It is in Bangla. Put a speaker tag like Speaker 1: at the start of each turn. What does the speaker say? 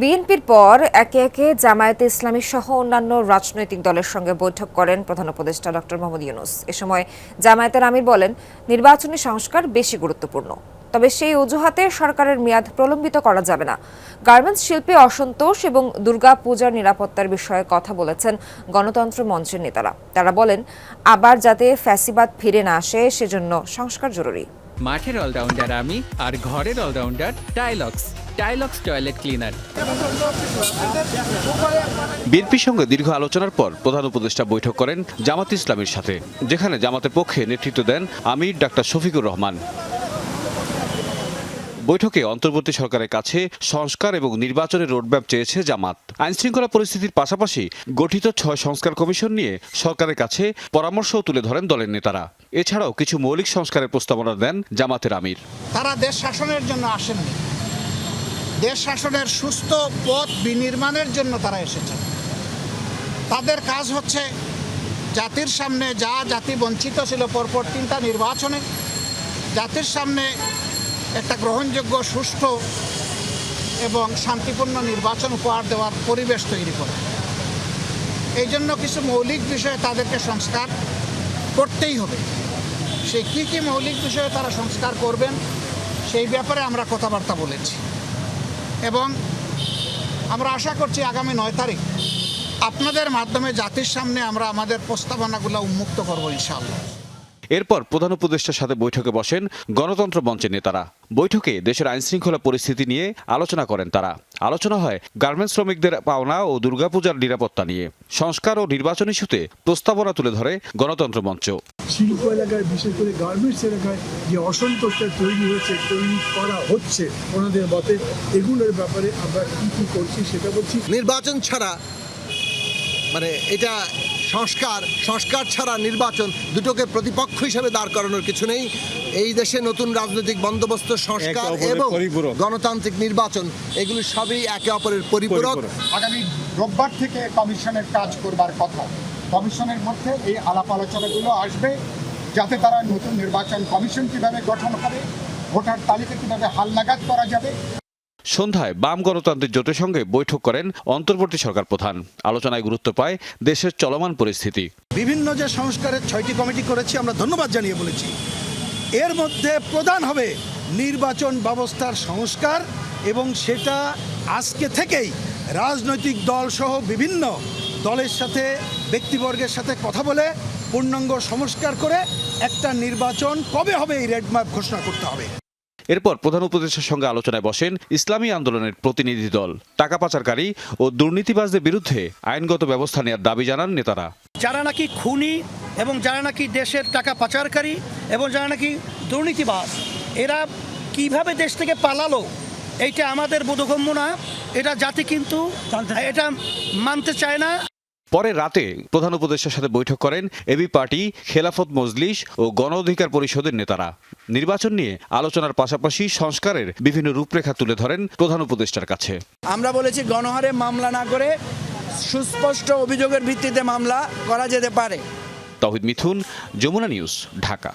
Speaker 1: বিএনপির পর একে একে জামায়াতে ইসলামী সহ অন্যান্য রাজনৈতিক দলের সঙ্গে বৈঠক করেন প্রধান উপদেষ্টা ডক্টর মোহাম্মদ ইউনুস। এ সময় জামায়াতের আমির বলেন, নির্বাচনী সংস্কার বেশি গুরুত্বপূর্ণ, তবে সেই অজুহাতে সরকারের মেয়াদ প্রলম্বিত করা যাবে না। গার্মেন্টস শিল্পে অসন্তোষ এবং দুর্গা পূজার নিরাপত্তার বিষয়ে কথা বলেছেন গণতন্ত্র মঞ্চের নেতারা। তারা বলেন, আবার যাতে ফ্যাসিবাদ ফিরে না আসে, সেজন্য সংস্কার জরুরি।
Speaker 2: মাঠের অলরাউন্ডার আমি আর ঘরের all rounder Tilex Tilex toilet cleaner.
Speaker 3: বিএনপির সঙ্গে দীর্ঘ আলোচনার পর প্রধান উপদেষ্টা বৈঠক করেন জামাত ইসলামের সাথে যেখানে জামাতের পক্ষে নেতৃত্ব দেন আমির ডাক্তার শফিকুর রহমান। বৈঠকে অন্তর্বর্তী সরকারের কাছে সংস্কার এবং নির্বাচনের রোডম্যাপ চেয়েছে জামাত। আইনশৃঙ্খলা পরিস্থিতির পাশাপাশি গঠিত ছয় সংস্কার কমিশন নিয়ে সরকারের কাছে পরামর্শও তুলে ধরেন দলের নেতারা। এছাড়াও কিছু মৌলিক সংস্কারের প্রস্তাবনা দেন জামাতের আমির।
Speaker 4: তারা দেশ শাসনের জন্য আসেননি। দেশ শাসনের সুস্থ পথ বিনির্মাণের জন্য তারা এসেছেন তাদের কাজ হচ্ছে জাতির সামনে যা জাতি বঞ্চিত ছিল পরপর তিনটা নির্বাচনে, জাতির সামনে একটা গ্রহণযোগ্য, সুষ্ঠু এবং শান্তিপূর্ণ নির্বাচন উপহার দেওয়ার পরিবেশ তৈরি করে। এই জন্য কিছু মৌলিক বিষয়ে তাদেরকে সংস্কার করতেই হবে। সে কী কী মৌলিক বিষয়ে তারা সংস্কার করবেন, সেই ব্যাপারে আমরা কথাবার্তা বলেছি। এবং আমরা আশা করছি আগামী নয় তারিখ আপনাদের মাধ্যমে জাতির সামনে আমরা আমাদের প্রস্তাবনাগুলো উন্মুক্ত করব, ইনশাআল্লাহ।
Speaker 3: এরপর প্রধান উপদেষ্টার সাথে বৈঠকে বসেন গণতন্ত্র মঞ্চের নেতারা। বৈঠকে দেশের আইনশৃঙ্খলা পরিস্থিতি নিয়ে আলোচনা করেন তারা। আলোচনা হয় গার্মেন্টস শ্রমিকদের পাওনা ও দুর্গাপূজার নিরাপত্তা নিয়ে। সংস্কার ও নির্বাচন ইস্যুতে প্রস্তাবনা তুলে ধরে গণতন্ত্র মঞ্চ।
Speaker 5: শিল্প এলাকায় বিশেষ করে গার্মেন্টস এলাকায় যে অসন্তোষটা তৈরি হয়েছে তৈরি করা হচ্ছে ওনাদের মতে এগুলোর ব্যাপারে আমরা কী কী করছি সেটা বলছি।
Speaker 6: নির্বাচন ছাড়া মানে এটা সংস্কার সংস্কার ছাড়া নির্বাচন দুটোকে প্রতিপক্ষ হিসেবে দাঁড় করানোর কিছু নেই। এই দেশে নতুন রাজনৈতিক বন্দোবস্ত সংস্কার এবং গণতান্ত্রিক নির্বাচন এগুলি সবই একে অপরের পরিপূরক।
Speaker 7: আগামী রোববার থেকে কমিশনের কাজ করবার কথা। কমিশনের মধ্যে এই আলাপ আলোচনাগুলো আসবে যাতে তারা নতুন নির্বাচন কমিশন কীভাবে গঠন হবে ভোটার তালিকা কীভাবে হালনাগাদ করা যাবে।
Speaker 3: সন্ধ্যায় বাম গণতান্ত্রিক জোটের সঙ্গে বৈঠক করেন অন্তর্বর্তী সরকার প্রধান। আলোচনায় গুরুত্ব পায় দেশের চলমান পরিস্থিতি।
Speaker 8: বিভিন্ন যে সংস্কারের ছয়টি কমিটি করেছি, আমরা ধন্যবাদ জানিয়ে বলেছি। এর মধ্যে প্রধান হবে নির্বাচন ব্যবস্থার সংস্কার এবং সেটা আজকে থেকেই রাজনৈতিক দল সহ বিভিন্ন দলের সাথে, ব্যক্তিবর্গের সাথে কথা বলে পূর্ণাঙ্গ সংস্কার করে একটা নির্বাচন কবে হবে এই রেডম্যাপ ঘোষণা করতে হবে।
Speaker 3: এরপর প্রধান উপদেষ্টার সঙ্গে আলোচনায় বসেন ইসলামী আন্দোলনের প্রতিনিধি দল। টাকা পাচারকারী ও দুর্নীতিবাজদের বিরুদ্ধে আইনগত ব্যবস্থা নেওয়ার দাবি জানান নেতারা।
Speaker 8: যারা নাকি খুনি এবং যারা নাকি দেশের টাকা পাচারকারী এবং যারা নাকি দুর্নীতিবাজ এরা কীভাবে দেশ থেকে পালালো এইটা আমাদের বোধগম্য না। এটা জাতি কিন্তু এটা মানতে চায় না।
Speaker 3: পরে রাতে প্রধান উপদেষ্টার সাথে বৈঠক করেন এবি পার্টি খেলাফত মজলিস ও গণ অধিকার পরিষদের নেতারা। নির্বাচন নিয়ে আলোচনার পাশাপাশি সংস্কারের বিভিন্ন রূপরেখা তুলে ধরেন প্রধান উপদেষ্টার কাছে।
Speaker 9: আমরা বলেছি গণহারে মামলা না করে সুস্পষ্ট অভিযোগের ভিত্তিতে মামলা করা যেতে পারে।
Speaker 3: তহিদ মিথুন যমুনা নিউজ ঢাকা।